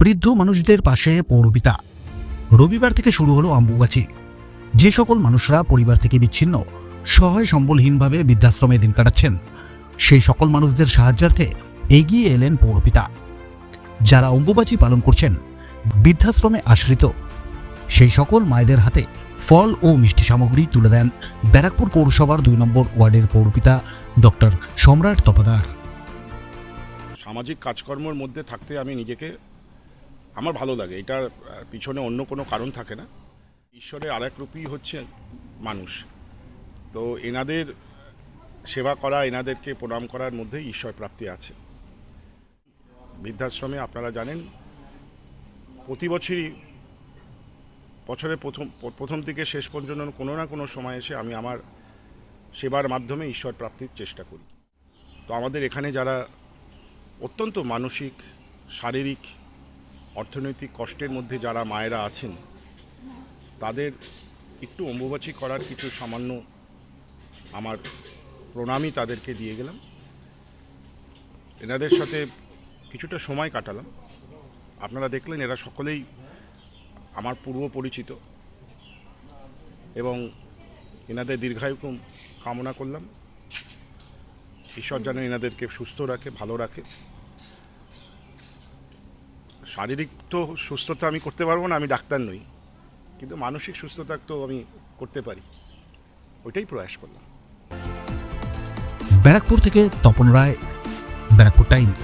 বৃদ্ধ মানুষদের পাশে পৌরপিতা। রবিবার থেকে শুরু হলো অম্বুবাচী। যে সকল মানুষরা পরিবার থেকে বিচ্ছিন্ন, সহায় সম্বলহীনভাবে বৃদ্ধাশ্রমে দিন কাটাচ্ছেন, সেই সকল মানুষদের সাহায্যার্থে এগিয়ে এলেন পৌরপিতা। যারা অম্বুবাচী পালন করছেন, বৃদ্ধাশ্রমে আশ্রিত, সেই সকল মায়েদের হাতে ফল ও মিষ্টি সামগ্রী তুলে দেন ব্যারাকপুর পৌরসভার দুই নম্বর ওয়ার্ডের পৌরপিতা ডক্টর সম্রাট তপাদার। সামাজিক কাজকর্মের মধ্যে থাকতে আমি নিজেকে আমার ভালো লাগে। এটার পিছনে অন্য কোনো কারণ থাকে না। ঈশ্বরের আরেক রূপই হচ্ছে মানুষ। তো এনাদের সেবা করা, এনাদেরকে প্রণাম করার মধ্যেই ঈশ্বর প্রাপ্তি আছে। বৃদ্ধাশ্রমে আপনারা জানেন, প্রতি বছরই বছরের প্রথম প্রথম থেকে শেষ পর্যন্ত কোনো না কোনো সময় এসে আমি আমার সেবার মাধ্যমে ঈশ্বর প্রাপ্তির চেষ্টা করি। তো আমাদের এখানে যারা অত্যন্ত মানসিক, শারীরিক অর্থনৈতিক কষ্টের মধ্যে যারা মায়েরা আছেন, তাদের একটু অম্বুবাচী করার কিছু সামান্য আমার প্রণামই তাদেরকে দিয়ে গেলাম। এনাদের সাথে কিছুটা সময় কাটালাম। আপনারা দেখলেন এরা সকলেই আমার পূর্ব পরিচিত এবং এনাদের দীর্ঘায়ু কামনা করলাম। ঈশ্বর যেন এনাদেরকে সুস্থ রাখে, ভালো রাখে। শারীরিক তো সুস্থতা আমি করতে পারব না, আমি ডাক্তার নই। কিন্তু মানসিক সুস্থতা তো আমি করতে পারি। ওইটাই প্রয়াস করলাম। ব্যারাকপুর থেকে তপন রায়, ব্যারাকপুর টাইমস।